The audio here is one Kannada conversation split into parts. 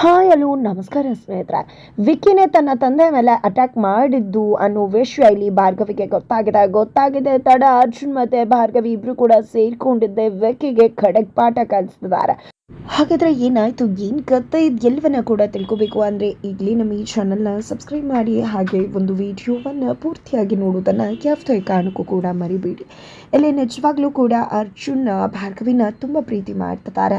ಹಾಯ್ ಹಲೋ ನಮಸ್ಕಾರ ಸ್ನೇಹಿತರೆ. ವಿಕ್ಕಿನೇ ತನ್ನ ತಂದೆ ಮೇಲೆ ಅಟ್ಯಾಕ್ ಮಾಡಿದ್ದು ಅನ್ನೋ ವಿಷಯ ಇಲ್ಲಿ ಭಾರ್ಗವಿಗೆ ಗೊತ್ತಾಗಿದೆ. ಗೊತ್ತಾಗಿದೆ, ತಡ ಅರ್ಜುನ್ ಮತ್ತೆ ಭಾರ್ಗವಿ ಇಬ್ರು ಕೂಡ ಸೇರ್ಕೊಂಡಿದ್ದೆ. ವಿಕ್ಕಿಗೆ ಖಡಕ್ ಪಾಠ ಕಲಿಸ್ತಿದ್ದಾರೆ. ಹಾಗಾದ್ರೆ ಏನಾಯ್ತು? ಏನ್ ಕಥೆ ಇದು? ಎಲ್ಲವನ್ನ ಕೂಡ ತಿಳ್ಕೊಬೇಕು ಅಂದ್ರೆ ಈಗಲೇ ನಮ್ಮ ಈ ಚಾನಲ್ನ ಸಬ್ಸ್ಕ್ರೈಬ್ ಮಾಡಿ. ಹಾಗೆ ಒಂದು ವಿಡಿಯೋವನ್ನ ಪೂರ್ತಿಯಾಗಿ ನೋಡೋದನ್ನ ಯಾವುದೇ ಕಾರಣಕ್ಕೂ ಕೂಡ ಮರಿಬೇಡಿ. ಇಲ್ಲಿ ನಿಜವಾಗ್ಲೂ ಕೂಡ ಅರ್ಜುನ್, ಭಾರ್ಗವಿನ ತುಂಬಾ ಪ್ರೀತಿ ಮಾಡ್ತಿದ್ದಾರೆ.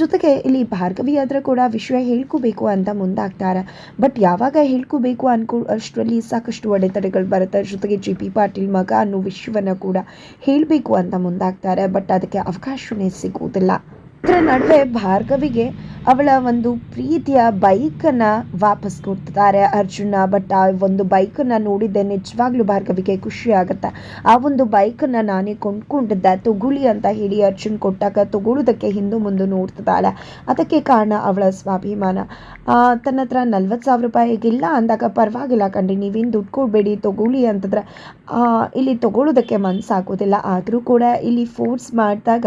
ಜೊತೆಗೆ ಇಲ್ಲಿ ಭಾರ್ಗವಿ ಆದ್ರೆ ಕೂಡ ವಿಷಯ ಹೇಳ್ಕೋಬೇಕು ಅಂತ ಮುಂದಾಗ್ತಾರೆ. ಬಟ್ ಯಾವಾಗ ಹೇಳ್ಕೋಬೇಕು ಅನ್ಕೋ, ಅಷ್ಟರಲ್ಲಿ ಸಾಕಷ್ಟು ಅಡೆತಡೆಗಳು ಬರುತ್ತೆ. ಜೊತೆಗೆ ಜಿ ಪಿ ಪಾಟೀಲ್ ಮಗ ಅನ್ನೋ ವಿಷಯವನ್ನು ಕೂಡ ಹೇಳಬೇಕು ಅಂತ ಮುಂದಾಗ್ತಾರೆ. ಬಟ್ ಅದಕ್ಕೆ ಅವಕಾಶವೇ ಸಿಗುವುದಿಲ್ಲ. ಇದರ ನಡುವೆ ಭಾರ್ಗವಿಗೆ ಅವಳ ಒಂದು ಪ್ರೀತಿಯ ಬೈಕನ್ನು ವಾಪಸ್ ಕೊಡ್ತಾರೆ ಅರ್ಜುನ ಬಟ್ ಆ ಒಂದು ಬೈಕನ್ನು ನೋಡಿದ್ದೆ ನಿಜವಾಗ್ಲೂ ಭಾರ್ಗವಿಗೆ ಖುಷಿ ಆಗುತ್ತೆ. ಆ ಒಂದು ಬೈಕನ್ನು ನಾನೇ ಕೊಂಡ್ಕೊಂಡಿದ್ದೆ. ತಗೊಳ್ಳಿ ಅಂತ ಹೇಳಿ ಅರ್ಜುನ್ ಕೊಟ್ಟಾಗ ತಗೊಳ್ಳೋದಕ್ಕೆ ಹಿಂದೆ ಮುಂದೆ ನೋಡ್ತಿದ್ದಾಳೆ. ಅದಕ್ಕೆ ಕಾರಣ ಅವಳ ಸ್ವಾಭಿಮಾನ. ತನ್ನ ಹತ್ರ ನಲ್ವತ್ತು ಸಾವಿರ ರೂಪಾಯಿಗಿಲ್ಲ ಅಂದಾಗ ಪರವಾಗಿಲ್ಲ ಕಂಡ್ರಿ ನೀವೇನು ದುಡ್ಡು ಕೊಡಬೇಡಿ, ತಗೊಳ್ಳಿ ಅಂತಂದ್ರೆ ಇಲ್ಲಿ ತಗೊಳ್ಳೋದಕ್ಕೆ ಮನಸ್ಸಾಗೋದಿಲ್ಲ ಆದರೂ ಕೂಡ ಇಲ್ಲಿ ಫೋರ್ಸ್ ಮಾಡಿದಾಗ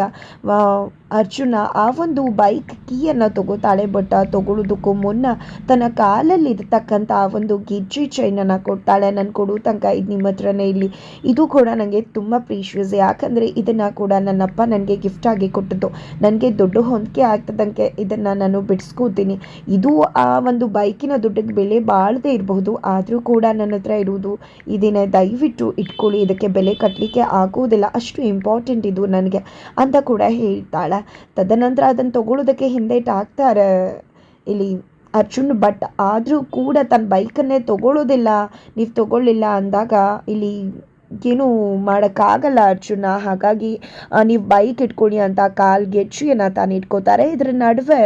ಅರ್ಜುನ ಆ ಒಂದು ಬೈಕ್ ಕೀಯನ್ನು ತಗೋತಾಳೆ ಬಟ್ ತಗೊಳ್ಳೋದಕ್ಕೂ ಮುನ್ನ ತನ್ನ ಕಾಲಲ್ಲಿ ಇರ್ತಕ್ಕಂಥ ಆ ಒಂದು ಗಿಜ್ಜಿ ಚೈನನ್ನು ಕೊಡ್ತಾಳೆ. ನಾನು ಕೊಡೋ ತನಕ ಇದು ನಿಮ್ಮ ಹತ್ರನೇ ಇಲ್ಲಿ ಇದು ಕೂಡ ನನಗೆ ತುಂಬ ಪ್ರೀಶಿಯಸ್ ಯಾಕಂದರೆ ಇದನ್ನು ಕೂಡ ನನ್ನಪ್ಪ ನನಗೆ ಗಿಫ್ಟ್ ಆಗಿ ಕೊಟ್ಟದ್ದು. ನನಗೆ ದೊಡ್ಡ ಹೊಂದಿಕೆ ಆಗ್ತದಂಗೆ ಇದನ್ನು ನಾನು ಬಿಡಿಸ್ಕೋತೀನಿ. ಇದು ಆ ಒಂದು ಬೈಕಿನ ದುಡ್ಡಿಗೆ ಬೆಲೆ ಬಾಳದೇ ಇರಬಹುದು. ಆದರೂ ಕೂಡ ನನ್ನ ಹತ್ರ ಇರುವುದು ಇದನ್ನೇ. ದಯವಿಟ್ಟು ಇಟ್ಕೊಳ್ಳಿ. ಇದಕ್ಕೆ ಬೆಲೆ ಕಟ್ಟಲಿಕ್ಕೆ ಆಗೋದಿಲ್ಲ ಅಷ್ಟು ಇಂಪಾರ್ಟೆಂಟ್ ಇದು ನನಗೆ ಅಂತ ಕೂಡ ಹೇಳ್ತಾಳೆ. ತದನಂತರ ಅದನ್ನು ತಗೊಳ್ಳೋದಕ್ಕೆ ಹಿಂದೇಟ್ ಹಾಕ್ತಾರೆ ಇಲ್ಲಿ ಅರ್ಜುನ್ ಬಟ್ ಆದರೂ ಕೂಡ ತನ್ನ ಬೈಕನ್ನೇ ತಗೊಳ್ಳೋದಿಲ್ಲ. ನೀವು ತಗೊಳ್ಳಿಲ್ಲ ಅಂದಾಗ ಇಲ್ಲಿ ಏನೂ ಮಾಡೋಕ್ಕಾಗಲ್ಲ ಅರ್ಜುನ. ಹಾಗಾಗಿ ನೀವು ಬೈಕ್ ಇಟ್ಕೊಳ್ಳಿ ಅಂತ ಕಾಲ್ ಗೆಜ್ಜೆಯನ್ನು ತಾನು ಇಟ್ಕೋತಾರೆ. ಇದ್ರ ನಡುವೆ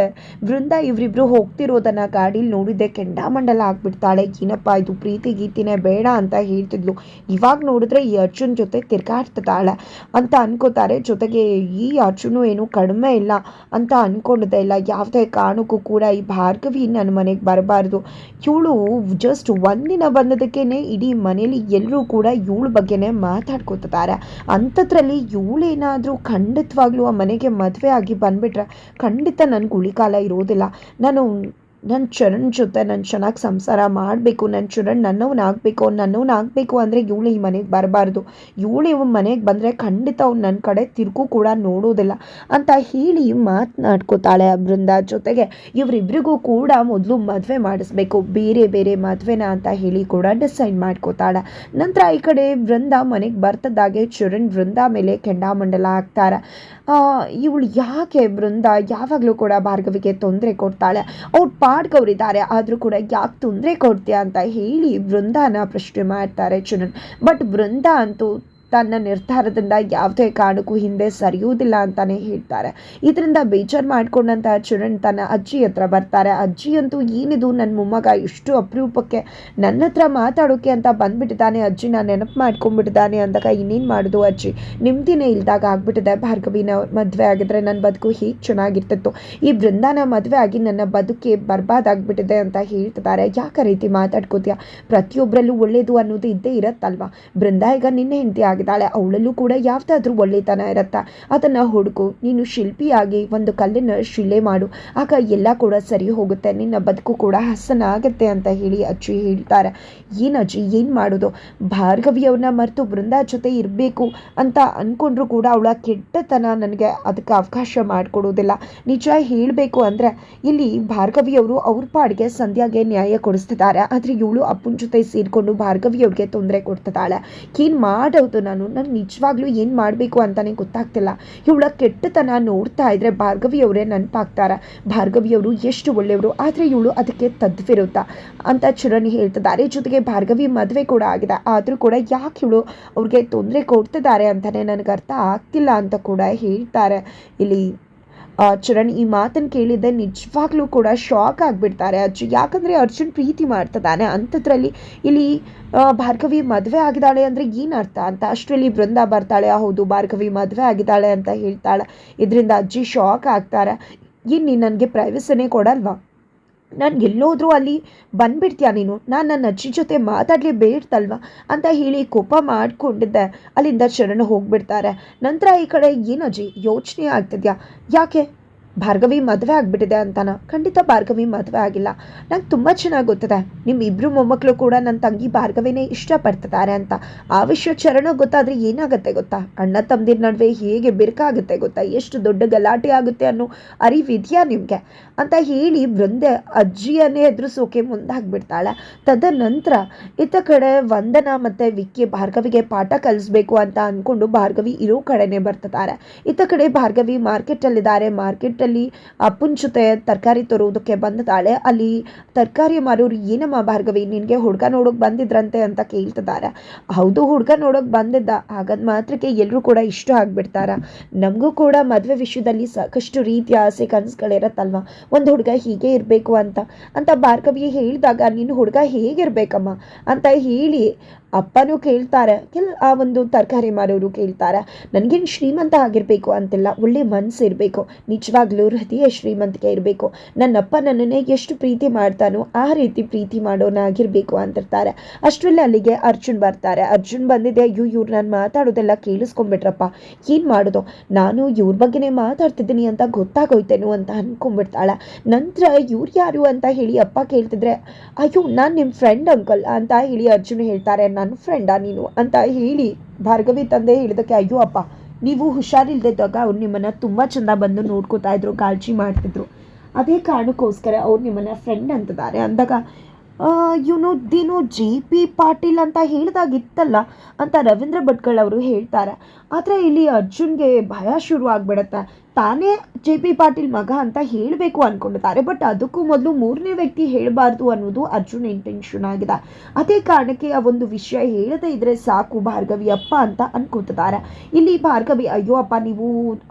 ವೃಂದ ಇವರಿಬ್ರು ಹೋಗ್ತಿರೋದನ್ನು ಗಾಡೀಲಿ ನೋಡಿದ್ದೆ. ಕೆಂಡಾಮಂಡಲ ಆಗ್ಬಿಡ್ತಾಳೆ. ಏನಪ್ಪ ಇದು ಪ್ರೀತಿ ಗೀತಿನೇ ಬೇಡ ಅಂತ ಹೇಳ್ತಿದ್ಲು. ಇವಾಗ ನೋಡಿದ್ರೆ ಈ ಅರ್ಜುನ್ ಜೊತೆ ತಿರ್ಗಾಡ್ತಿದ್ದಾಳೆ ಅಂತ ಅನ್ಕೋತಾರೆ. ಜೊತೆಗೆ, ಈ ಅರ್ಜುನು ಏನು ಕಡಿಮೆ ಇಲ್ಲ ಅಂತ ಅನ್ಕೊಂಡಿದ್ದೆ. ಇಲ್ಲ, ಯಾವುದೇ ಕಾರಣಕ್ಕೂ ಕೂಡ ಈ ಭಾರ್ಗವಿ ನನ್ನ ಮನೆಗೆ ಬರಬಾರ್ದು. ಇವಳು ಜಸ್ಟ್ ಒಂದಿನ ಬಂದದಕ್ಕೇನೆ ಇಡೀ ಮನೇಲಿ ಎಲ್ಲರೂ ಕೂಡ ಇವಳ ಬಗ್ಗೆನೇ ಮಾತಾಡ್ಕೋತಿದ್ದಾರೆ ಅಂಥದ್ರಲ್ಲಿ ಇವಳೇನಾದರೂ ಖಂಡಿತವಾಗ್ಲೂ ಆ ಮನೆಗೆ ಮದುವೆ ಆಗಿ ಬಂದ್ಬಿಟ್ರೆ ಖಂಡಿತ ನನಗೆ ಉಳಿಕಾಲ ಇರೋದಿಲ್ಲ. ನಾನು ನನ್ನ ಚರಣ್ ಜೊತೆ ನಾನು ಚೆನ್ನಾಗಿ ಸಂಸಾರ ಮಾಡಬೇಕು ನನ್ನ ಚರಣ್ ನನ್ನವನಾಗಬೇಕು ನನ್ನವನಾಗಬೇಕು ಅಂದರೆ ಇವಳು ಈ ಮನೆಗೆ ಬರಬಾರ್ದು. ಇವಳು ಇವನ ಮನೆಗೆ ಬಂದರೆ ಖಂಡಿತ ಅವ್ನು ನನ್ನ ಕಡೆ ತಿರುಗು ಕೂಡ ನೋಡೋದಿಲ್ಲ ಅಂತ ಹೇಳಿ ಮಾತನಾಡ್ಕೋತಾಳೆ ಬೃಂದ ಜೊತೆಗೆ. ಇವರಿಬ್ಬರಿಗೂ ಕೂಡ ಮೊದಲು ಮದುವೆ ಮಾಡಿಸ್ಬೇಕು, ಬೇರೆ ಬೇರೆ ಮದುವೆನ ಅಂತ ಹೇಳಿ ಕೂಡ ಡಿಸೈಡ್ ಮಾಡ್ಕೋತಾಳೆ. ನಂತರ ಈ ಕಡೆ ಬೃಂದ ಮನೆಗೆ ಬರ್ತದಾಗೆ ಚರಣ್ ಬೃಂದ ಮೇಲೆ ಕೆಂಡಾಮಂಡಲ ಆಗ್ತಾರೆ ಇವಳು ಯಾಕೆ ಬೃಂದ ಯಾವಾಗಲೂ ಕೂಡ ಭಾರ್ಗವಿಗೆ ತೊಂದರೆ ಕೊಡ್ತಾಳೆ. ಅವ್ರು ಪಾಡ್ಗವ್ರಿದ್ದಾರೆ ಆದರೂ ಕೂಡ ಯಾಕೆ ತೊಂದರೆ ಕೊಡ್ತೀಯ ಅಂತ ಹೇಳಿ ಬೃಂದಾನ ಪ್ರಶ್ನೆ ಮಾಡ್ತಾರೆ ಚುನನ್. ಬಟ್ ಬೃಂದ ಅಂತೂ ತನ್ನ ನಿರ್ಧಾರದಿಂದ ಯಾವುದೇ ಕಾರಣಕ್ಕೂ ಹಿಂದೆ ಸರಿಯುವುದಿಲ್ಲ ಅಂತಾನೆ ಹೇಳ್ತಾರೆ. ಇದರಿಂದ ಬೇಜಾರು ಮಾಡಿಕೊಂಡಂತಹ ಚರಣ್ ತನ್ನ ಅಜ್ಜಿ ಹತ್ರ ಬರ್ತಾರೆ. ಅಜ್ಜಿ ಅಂತೂ ಏನಿದು? ನನ್ನ ಮೊಮ್ಮಗ ಇಷ್ಟು ಅಪರೂಪಕ್ಕೆ ನನ್ನ ಹತ್ರ ಮಾತಾಡೋಕೆ ಅಂತ ಬಂದ್ಬಿಟ್ಟಿದ್ದಾನೆ. ಅಜ್ಜಿನ ನೆನಪು ಮಾಡ್ಕೊಂಡ್ಬಿಟ್ಟಿದ್ದಾನೆ ಅಂದಾಗ ಇನ್ನೇನು ಮಾಡೋದು ಅಜ್ಜಿ? ನಿಮ್ದಿನೇ ಇಲ್ದಾಗ ಆಗ್ಬಿಟ್ಟಿದೆ. ಭಾರ್ಗವಿನ ಮದುವೆ ಆಗಿದ್ರೆ ನನ್ನ ಬದುಕು ಹೇಗೆ ಚೆನ್ನಾಗಿರ್ತಿತ್ತು? ಈ ಬೃಂದಾನ ಮದುವೆ ಆಗಿ ನನ್ನ ಬದುಕೆ ಬರ್ಬಾದಾಗ್ಬಿಟ್ಟಿದೆ ಅಂತ ಹೇಳ್ತಿದ್ದಾರೆ. ಯಾಕೆ ರೀತಿ ಮಾತಾಡ್ಕೋತೀಯ? ಪ್ರತಿಯೊಬ್ಬರಲ್ಲೂ ಒಳ್ಳೇದು ಅನ್ನೋದು ಇದ್ದೇ ಇರತ್ತಲ್ವಾ? ಬೃಂದ ಈಗ ನಿನ್ನೆ ಹೆಂಡತಿ ಆಗಿದ್ದಾಳೆ. ಅವಳಲ್ಲೂ ಕೂಡ ಯಾವುದಾದ್ರೂ ಒಳ್ಳೆತನ ಇರತ್ತಾ. ಅದನ್ನು ಹುಡುಕು, ನೀನು ಶಿಲ್ಪಿಯಾಗಿ ಒಂದು ಕಲ್ಲಿನ ಶಿಲೆ ಮಾಡು. ಆಗ ಎಲ್ಲ ಕೂಡ ಸರಿ ಹೋಗುತ್ತೆ. ನಿನ್ನ ಬದುಕು ಕೂಡ ಹಸನ ಆಗುತ್ತೆ ಅಂತ ಹೇಳಿ ಅಜ್ಜಿ ಹೇಳ್ತಾರೆ. ಏನು ಅಜ್ಜಿ, ಏನು ಮಾಡೋದು? ಭಾರ್ಗವಿಯವ್ರನ್ನ ಮರೆತು ಬೃಂದ ಜೊತೆ ಇರಬೇಕು ಅಂತ ಅಂದ್ಕೊಂಡ್ರು ಕೂಡ ಅವಳ ಕೆಟ್ಟತನ ನನಗೆ ಅದಕ್ಕೆ ಅವಕಾಶ ಮಾಡಿಕೊಡೋದಿಲ್ಲ ನಿಜ ಹೇಳಬೇಕು ಅಂದರೆ, ಇಲ್ಲಿ ಭಾರ್ಗವಿಯವರು ಅವ್ರ ಪಾಡಿಗೆ ಸಂಧ್ಯಾಗೆ ನ್ಯಾಯ ಕೊಡಿಸ್ತಿದ್ದಾರೆ. ಆದರೆ ಇವಳು ಅಪ್ಪನ ಜೊತೆ ಸೇರಿಕೊಂಡು ಭಾರ್ಗವಿಯವ್ರಿಗೆ ತೊಂದರೆ ಕೊಡ್ತಿದ್ದಾಳೆ. ಏನು ಮಾಡೋದು ನಾನು ನಾನು ನಿಜವಾಗ್ಲೂ ಏನು ಮಾಡಬೇಕು ಅಂತಲೇ ಗೊತ್ತಾಗ್ತಿಲ್ಲ. ಇವಳ ಕೆಟ್ಟತನ ನೋಡ್ತಾ ಇದ್ದರೆ ಭಾರ್ಗವಿಯವರೇ ನೆನಪಾಗ್ತಾರೆ. ಭಾರ್ಗವಿಯವರು ಎಷ್ಟು ಒಳ್ಳೆಯವರು, ಆದರೆ ಇವಳು ಅದಕ್ಕೆ ತದ್ವಿರುತ್ತ ಅಂತ ಚರಣ್ ಹೇಳ್ತಿದ್ದಾರೆ. ಜೊತೆಗೆ ಭಾರ್ಗವಿ ಮದುವೆ ಕೂಡ ಆಗಿದೆ. ಆದರೂ ಕೂಡ ಯಾಕೆ ಇವಳು ಅವ್ರಿಗೆ ತೊಂದರೆ ಕೊಡ್ತಿದ್ದಾರೆ ಅಂತಲೇ ನನಗೆ ಅರ್ಥ ಆಗ್ತಿಲ್ಲ ಅಂತ ಕೂಡ ಹೇಳ್ತಾರೆ. ಇಲ್ಲಿ ಚರಣ್ ಈ ಮಾತನ್ನು ಕೇಳಿದ್ದೆ ನಿಜವಾಗ್ಲೂ ಕೂಡ ಶಾಕ್ ಆಗಿಬಿಡ್ತಾರೆ ಅಜ್ಜಿ. ಯಾಕಂದರೆ ಅರ್ಜುನ್ ಪ್ರೀತಿ ಮಾಡ್ತಿದ್ದಾನೆ. ಅಂಥದ್ರಲ್ಲಿ ಇಲ್ಲಿ ಭಾರ್ಗವಿ ಮದುವೆ ಆಗಿದ್ದಾಳೆ ಅಂದರೆ ಏನು ಅರ್ಥ ಅಂತ? ಅಷ್ಟರಲ್ಲಿ ಬೃಂದ ಬರ್ತಾಳೆ. ಹೌದು, ಭಾರ್ಗವಿ ಮದುವೆ ಆಗಿದ್ದಾಳೆ ಅಂತ ಹೇಳ್ತಾಳೆ. ಇದರಿಂದ ಅಜ್ಜಿ ಶಾಕ್ ಆಗ್ತಾರೆ. ಇನ್ನು ನೀನು ನನಗೆ ಪ್ರೈವಸಿನೇ ಕೊಡಲ್ವಾ? ನಾನು ಎಲ್ಲೋದ್ರೂ ಅಲ್ಲಿ ಬಂದ್ಬಿಡ್ತೀಯ ನೀನು? ನಾನು ನನ್ನ ಅಜ್ಜಿ ಜೊತೆ ಮಾತಾಡಲಿ ಬೇಡ್ತಲ್ವ? ಅಂತ ಹೇಳಿ ಕೋಪ ಮಾಡಿಕೊಂಡಿದ್ದೆ. ಅಲ್ಲಿಂದ ಶರಣ ಹೋಗ್ಬಿಡ್ತಾರೆ. ನಂತರ ಈ ಕಡೆ ಏನು ಅಜ್ಜಿ ಯೋಚನೆ ಆಗ್ತಿದ್ಯಾ? ಯಾಕೆ? ಭಾರ್ಗವಿ ಮದುವೆ ಆಗ್ಬಿಟ್ಟಿದೆ ಅಂತಾನ? ಖಂಡಿತ ಭಾರ್ಗವಿ ಮದುವೆ ಆಗಿಲ್ಲ. ನಂಗೆ ತುಂಬ ಚೆನ್ನಾಗಿ ಗೊತ್ತಿದೆ. ನಿಮ್ಮ ಇಬ್ಬರು ಮೊಮ್ಮಕ್ಕಳು ಕೂಡ ನನ್ನ ತಂಗಿ ಭಾರ್ಗವಿನೇ ಇಷ್ಟಪಡ್ತಿದ್ದಾರೆ ಅಂತ. ಆ ವಿಷಯ ಚರಣ ಗೊತ್ತಾದ್ರೆ ಏನಾಗುತ್ತೆ ಗೊತ್ತಾ? ಅಣ್ಣ ತಮ್ಮದಿರ ನಡುವೆ ಹೇಗೆ ಬಿರುಕಾಗುತ್ತೆ ಗೊತ್ತಾ? ಎಷ್ಟು ದೊಡ್ಡ ಗಲಾಟೆ ಆಗುತ್ತೆ ಅನ್ನೋ ಅರಿವಿದೆಯಾ ನಿಮಗೆ? ಅಂತ ಹೇಳಿ ವೃಂದೆ ಅಜ್ಜಿಯನ್ನೇ ಎದುರಿಸೋಕೆ ಮುಂದಾಗ್ಬಿಡ್ತಾಳೆ. ತದನಂತರ ಇತ್ತ ಕಡೆ ವಂದನಾ ಮತ್ತು ವಿಕ್ಕಿ ಭಾರ್ಗವಿಗೆ ಪಾಠ ಕಲಿಸ್ಬೇಕು ಅಂತ ಅಂದ್ಕೊಂಡು ಭಾರ್ಗವಿ ಇರೋ ಕಡೆನೇ ಬರ್ತಿದ್ದಾರೆ. ಇತ್ತ ಕಡೆ ಭಾರ್ಗವಿ ಮಾರ್ಕೆಟಲ್ಲಿದ್ದಾರೆ ಮಾರ್ಕೆಟಲ್ಲಿ ಅಪ್ಪನ ಜೊತೆ ತರಕಾರಿ ತರೋದಕ್ಕೆ ಬಂದಿದ್ದಾಳೆ ಅಲ್ಲಿ ತರಕಾರಿ ಮಾರೋರು ಏನಮ್ಮ ಭಾರ್ಗವಿ, ನಿನಗೆ ಹುಡುಗ ನೋಡೋಕೆ ಬಂದಿದ್ರಂತೆ ಅಂತ ಕೇಳ್ತಿದ್ದಾರೆ. ಹೌದು, ಹುಡುಗ ನೋಡೋಕೆ ಬಂದಿದ್ದ, ಹಾಗಾದ ಮಾತ್ರಕ್ಕೆ ಎಲ್ಲರೂ ಕೂಡ ಇಷ್ಟ ಆಗಿಬಿಡ್ತಾರ? ನಮಗೂ ಕೂಡ ಮದುವೆ ವಿಷಯದಲ್ಲಿ ಸಾಕಷ್ಟು ರೀತಿಯ ಆಸೆ ಕನಸುಗಳಿರತ್ತಲ್ವ? ಒಂದು ಹುಡುಗ ಹೀಗೆ ಇರಬೇಕು ಅಂತ ಅಂತ ಭಾರ್ಗವಿ ಹೇಳಿದಾಗ ನಿನ್ನ ಹುಡುಗ ಹೇಗಿರ್ಬೇಕಮ್ಮ? ಅಂತ ಹೇಳಿ ಅಪ್ಪನೂ ಕೇಳ್ತಾರೆ, ಕೆಲ, ಆ ಒಂದು ತರಕಾರಿ ಮಾರೋರು ಕೇಳ್ತಾರೆ? ನನಗೇನು ಶ್ರೀಮಂತ ಆಗಿರಬೇಕು ಅಂತಿಲ್ಲ ಒಳ್ಳೆ ಮನಸ್ಸು ಇರಬೇಕು. ನಿಜವಾಗ್ಲೂ ಹೃದಯ ಶ್ರೀಮಂತಿಕೆ ಇರಬೇಕು. ನನ್ನಪ್ಪ ನನ್ನನ್ನೇ ಎಷ್ಟು ಪ್ರೀತಿ ಮಾಡ್ತಾನೋ, ಆ ರೀತಿ ಪ್ರೀತಿ ಮಾಡೋನಾಗಿರಬೇಕು ಅಂತಿರ್ತಾರೆ. ಅಷ್ಟರಲ್ಲಿ ಅಲ್ಲಿಗೆ ಅರ್ಜುನ್ ಬರ್ತಾರೆ. ಅರ್ಜುನ್ ಬಂದಿದೆ, ಅಯ್ಯೋ, ಇವ್ರು ನಾನು ಮಾತಾಡೋದೆಲ್ಲ ಕೇಳಿಸ್ಕೊಂಬಿಟ್ರಪ್ಪ. ಏನು ಮಾಡೋದು? ನಾನು ಇವ್ರ ಬಗ್ಗೆನೇ ಮಾತಾಡ್ತಿದ್ದೀನಿ ಅಂತ ಗೊತ್ತಾಗೋಯ್ತೇನು ಅಂತ ಅನ್ಕೊಂಡ್ಬಿಡ್ತಾಳೆ. ನಂತರ ಇವ್ರು ಯಾರು ಅಂತ ಹೇಳಿ ಅಪ್ಪ ಕೇಳ್ತಿದ್ರೆ, ಅಯ್ಯೋ, ನಾನು ನಿಮ್ಮ ಫ್ರೆಂಡ್ ಅಂಕಲ್ ಅಂತ ಹೇಳಿ ಅರ್ಜುನ್ ಹೇಳ್ತಾರೆ. ನನ್ನ ಫ್ರೆಂಡಾ ನೀನು? ಅಂತ ಹೇಳಿ ಭಾರ್ಗವಿ ತಂದೆ ಹೇಳಿದಕ್ಕೆ, ಅಯ್ಯೋ ಅಪ್ಪ, ನೀವು ಹುಷಾರಿಲ್ದಿದ್ದಾಗ ಅವ್ರು ನಿಮ್ಮನ್ನು ತುಂಬ ಚೆಂದ ಬಂದು ನೋಡ್ಕೋತಾ ಇದ್ರು, ಕಾಳಜಿ ಮಾಡ್ತಿದ್ರು. ಅದೇ ಕಾರಣಕ್ಕೋಸ್ಕರ ಅವ್ರು ನಿಮ್ಮನ್ನು ಫ್ರೆಂಡ್ ಅಂತಿದ್ದಾರೆ. ಅಂದಾಗ ಇವನು ದಿನು ಜೆ ಪಿ ಪಾಟೀಲ್ ಅಂತ ಹೇಳಿದಾಗಿತ್ತಲ್ಲ? ಅಂತ ರವೀಂದ್ರ ಭಟ್ಕಳ್ ಅವರು ಹೇಳ್ತಾರೆ. ಆದರೆ ಇಲ್ಲಿ ಅರ್ಜುನ್ಗೆ ಭಯ ಶುರು ಆಗ್ಬಿಡತ್ತೆ ತಾನೇ ಜೆ ಪಿ ಪಾಟೀಲ್ ಮಗ ಅಂತ ಹೇಳಬೇಕು ಅಂದ್ಕೊಂಡಿದ್ದಾರೆ ಬಟ್ ಅದಕ್ಕೂ ಮೊದಲು ಮೂರನೇ ವ್ಯಕ್ತಿ ಹೇಳಬಾರ್ದು ಅನ್ನೋದು ಅರ್ಜುನ್ ಇಂಟೆನ್ಷನ್ ಆಗಿದೆ. ಅದೇ ಕಾರಣಕ್ಕೆ ಆ ಒಂದು ವಿಷಯ ಹೇಳದೇ ಇದ್ರೆ ಸಾಕು ಭಾರ್ಗವಿ ಅಪ್ಪ ಅಂತ ಅನ್ಕೊಂತಿದ್ದಾರೆ. ಇಲ್ಲಿ ಭಾರ್ಗವಿ, ಅಯ್ಯೋ ಅಪ್ಪ, ನೀವು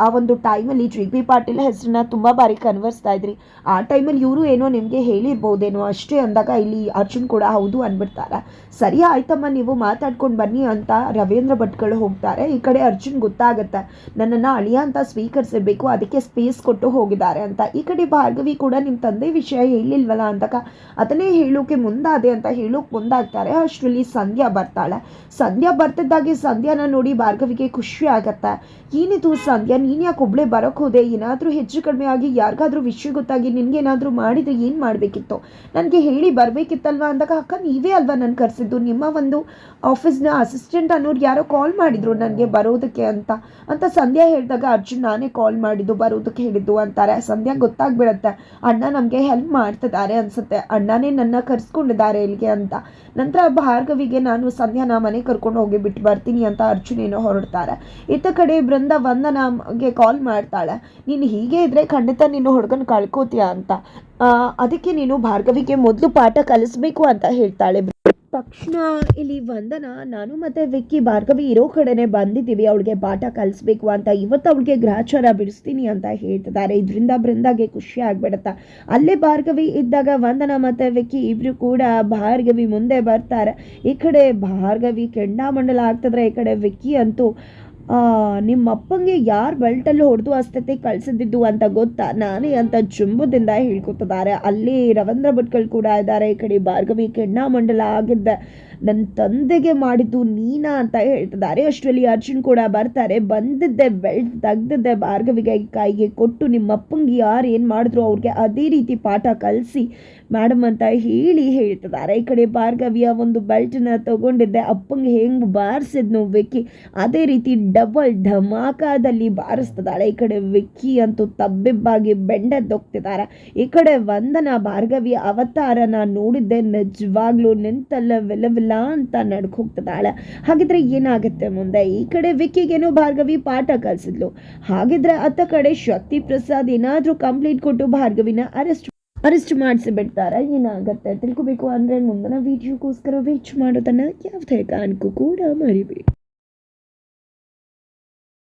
ಆ ಒಂದು ಟೈಮಲ್ಲಿ ಜೆ ಪಿ ಪಾಟೀಲ್ ಹೆಸರನ್ನ ತುಂಬ ಬಾರಿ ಕನ್ವರ್ಸ್ತಾ ಇದ್ರಿ. ಆ ಟೈಮಲ್ಲಿ ಇವರು ಏನೋ ನಿಮಗೆ ಹೇಳಿರ್ಬೋದೇನೋ ಅಷ್ಟೇ ಅಂದಾಗ ಇಲ್ಲಿ ಅರ್ಜುನ್ ಕೂಡ ಹೌದು ಅಂದ್ಬಿಡ್ತಾರೆ ಸರಿ ಆಯ್ತಮ್ಮ, ನೀವು ಮಾತಾಡ್ಕೊಂಡು ಬನ್ನಿ ಅಂತ ರವೀಂದ್ರ ಭಟ್ಗಳು ಹೋಗ್ತಾರೆ. ಈ ಕಡೆ ಅರ್ಜುನ್ ಗೊತ್ತಾಗುತ್ತೆ. ನನ್ನನ್ನು ಅಳಿಯ ಅಂತ ಸ್ವೀಕರಿಸಬೇಕು. ಅದಕ್ಕೆ ಸ್ಪೇಸ್ ಕೊಟ್ಟು ಹೋಗಿದ್ದಾರೆ ಅಂತ. ಈ ಕಡೆ ಭಾರ್ಗವಿ ಕೂಡ ನಿಮ್ಮ ತಂದೆ ವಿಷಯ ಹೇಳಿಲ್ವಲ್ಲ ಅಂದಾಗ ಅದನ್ನೇ ಹೇಳೋಕೆ ಮುಂದಾದೆ ಅಂತ ಹೇಳೋಕೆ ಮುಂದಾಗ್ತಾರೆ. ಅಷ್ಟರಲ್ಲಿ ಸಂಧ್ಯಾ ಬರ್ತಾಳೆ. ಸಂಧ್ಯಾ ಬರ್ತಿದ್ದಾಗೆ ಸಂಧ್ಯಾನ ನೋಡಿ ಭಾರ್ಗವಿಗೆ ಖುಷಿ ಆಗತ್ತೆ. ಏನಿದು ಸಂಧ್ಯಾ, ನೀನು ಯಾಕೆ ಒಬ್ಳೆ ಬರೋಕ್ಕೆ ಹೋದೆ? ಏನಾದರೂ ಹೆಚ್ಚು ಕಡಿಮೆ ಆಗಿ ಯಾರಿಗಾದ್ರೂ ವಿಷಯ ಗೊತ್ತಾಗಿ ನಿನ್ಗೇನಾದರೂ ಮಾಡಿದ್ರೆ ಏನು ಮಾಡಬೇಕಿತ್ತು? ನನಗೆ ಹೇಳಿ ಬರಬೇಕಿತ್ತಲ್ವ ಅಂದಾಗ ಅಕ್ಕ, ನೀವೇ ಅಲ್ವಾ ನಾನು ಕರೆಸಿದ್ದು? ನಿಮ್ಮ ಒಂದು ಆಫೀಸ್ನ ಅಸಿಸ್ಟೆಂಟ್ ಅನ್ನೋರು ಯಾರೋ ಕಾಲ್ ಮಾಡಿದ್ರು ನನಗೆ ಬರೋದಕ್ಕೆ ಅಂತ. ಅಂತ ಸಂಧ್ಯಾ ಹೇಳಿದಾಗ ಅರ್ಜುನ್, ನಾನೇ ಕಾಲ್ ಮಾಡಿದ್ದು ಬರೋದಕ್ಕೆ ಹೇಳಿದ್ದು ಅಂತಾರೆ. ಸಂಧ್ಯಾ ಗೊತ್ತಾಗ್ಬಿಡತ್ತೆ. ಅಣ್ಣ ನಮಗೆ ಹೆಲ್ಪ್ ಮಾಡ್ತಿದ್ದಾರೆ ಅನ್ಸುತ್ತೆ. ಅಣ್ಣನೇ ನನ್ನ ಕರ್ಸ್ಕೊಂಡಿದ್ದಾರೆ ಇಲ್ಲಿಗೆ ಅಂತ. ನಂತರ ಭಾರ್ಗವಿಗೆ ನಾನು ಸಂಧ್ಯಾನ ಮನೆ ಕರ್ಕೊಂಡು ಹೋಗಿ ಬಿಟ್ಟು ಬರ್ತೀನಿ ಅಂತ ಅರ್ಜುನ್ ಏನೋ ಹೊರಡ್ತಾರೆ. ಇತ್ತ ಕಡೆ ಬೃಂದ ವಂದನಗೆ ಕಾಲ್ ಮಾಡ್ತಾಳೆ. ನೀನು ಹೀಗೆ ಇದ್ರೆ ಖಂಡಿತ ನೀನು ಹುಡುಗನ ಕಳ್ಕೋತೀಯ ಅಂತ. ಅದಕ್ಕೆ ನೀನು ಭಾರ್ಗವಿಗೆ ಮೊದಲು ಪಾಠ ಕಲಿಸ್ಬೇಕು ಅಂತ ಹೇಳ್ತಾಳೆ ತಕ್ಷಣ ಇಲ್ಲಿ ವಂದನ. ನಾನು ಮತ್ತೆ ವಿಕ್ಕಿ, ಭಾರ್ಗವಿ ಇರೋ ಕಡೆನೆ ಬಂದಿದ್ದೀವಿ. ಅವಳಿಗೆ ಪಾಠ ಕಲಿಸ್ಬೇಕು ಅಂತ. ಇವತ್ತು ಅವಳಿಗೆ ಗ್ರಹಚಾರ ಬಿಡಿಸ್ತೀನಿ ಅಂತ ಹೇಳ್ತಿದ್ದಾರೆ. ಇದರಿಂದ ಬೃಂದಾಗೆ ಖುಷಿ ಆಗ್ಬಿಡತ್ತ. ಅಲ್ಲೇ ಭಾರ್ಗವಿ ಇದ್ದಾಗ ವಂದನ ಮತ್ತೆ ವಿಕ್ಕಿ ಇಬ್ರು ಕೂಡ ಭಾರ್ಗವಿ ಮುಂದೆ ಬರ್ತಾರೆ. ಈ ಕಡೆ ಭಾರ್ಗವಿ ಕೆಂಡಾಮಂಡಲ ಆಗ್ತದ್ರೆ ಈ ಕಡೆ ವಿಕ್ಕಿ ಅಂತೂ ನಿಮ್ಮ ಅಪ್ಪಂಗೆ ಯಾರು ಬೆಲ್ಟಲ್ಲಿ ಹೊಡೆದು ಅಸ್ತತೆ ಕಳ್ಸಿದ್ದು ಅಂತ ಗೊತ್ತಾ? ನಾನೇ ಅಂತ ಜುಂಬದಿಂದ ಹೇಳ್ಕೊತಿದ್ದಾರೆ. ಅಲ್ಲಿ ರವೀಂದ್ರ ಭಟ್ಕಳ್ ಕೂಡ ಇದ್ದಾರೆ. ಈ ಕಡೆ ಭಾರ್ಗವಿ ಮಂಡಲ ಆಗಿದ್ದ ನನ್ನ ತಂದೆಗೆ ಮಾಡಿದ್ದು ನೀನಾ ಅಂತ ಹೇಳ್ತಿದ್ದಾರೆ. ಅಷ್ಟರಲ್ಲಿ ಅರ್ಜುನ್ ಕೂಡ ಬರ್ತಾರೆ. ಬಂದಿದ್ದೆ, ಬೆಲ್ಟ್ ತೆಗ್ದಿದ್ದೆ ಭಾರ್ಗವಿಗೆ ಕೈಗೆ ಕೊಟ್ಟು ನಿಮ್ಮ ಅಪ್ಪಂಗೆ ಯಾರು ಏನು ಮಾಡಿದ್ರು ಅವ್ರಿಗೆ ಅದೇ ರೀತಿ ಪಾಠ ಕಲಿಸಿ ಮೇಡಮ್ ಅಂತ ಹೇಳಿ ಹೇಳ್ತಿದ್ದಾರೆ. ಈ ಕಡೆ ಭಾರ್ಗವಿಯ ಒಂದು ಬೆಲ್ಟನ್ನ ತಗೊಂಡಿದ್ದೆ. ಅಪ್ಪಂಗೆ ಹೆಂಗೆ ಬಾರಿಸಿದ್ನು ವಿಕ್ಕಿ. ಅದೇ ರೀತಿ ಡಬಲ್ ಧಮಾಕದಲ್ಲಿ ಬಾರಿಸ್ತಿದ್ದಾಳೆ. ಈ ಕಡೆ ವಿಕ್ಕಿ ಅಂತೂ ತಬ್ಬಿಬ್ಬಾಗಿ ಬೆಂಡದ್ದೋಗ್ತಿದ್ದಾರೆ ಈ ಕಡೆ ವಂದನ, ಭಾರ್ಗವಿ ಅವತಾರನ ನೋಡಿದ್ದೆ. ನಿಜವಾಗ್ಲೂ ನಿಂತಲ್ಲ ವಿಲವಿಲ್ಲ ಅಂತ ನಡ್ಕೊ ಹೋಗ್ತಿದ್ದಾಳೆ ಹಾಗಿದ್ರೆ ಏನಾಗುತ್ತೆ ಮುಂದೆ? ಈ ಕಡೆ ವಿಕ್ಕಿಗೇನು ಭಾರ್ಗವಿ ಪಾಠ ಕಲಿಸಿದ್ಲು. ಹಾಗಿದ್ರೆ ಅತ್ತ ಕಡೆ ಶಕ್ತಿ ಪ್ರಸಾದ್ ಏನಾದರೂ ಕಂಪ್ಲೇಂಟ್ ಕೊಟ್ಟು ಭಾರ್ಗವಿನ ಅರೆಸ್ಟ್ ಅರೆಸ್ಟ್ ಮಾಡಿಸಿ ಬಿಡ್ತಾರೆ. ಏನಾಗುತ್ತೆ ತಿಳ್ಕೊಬೇಕು ಅಂದರೆ ಮುಂದಿನ ವೀಡಿಯೋಗೋಸ್ಕರ ವೇಚ್ ಮಾಡೋದನ್ನು ಯಾವುದೇ ಕಾರಣಕ್ಕೂ ಕೂಡ ಮರಿಬೇಡಿ.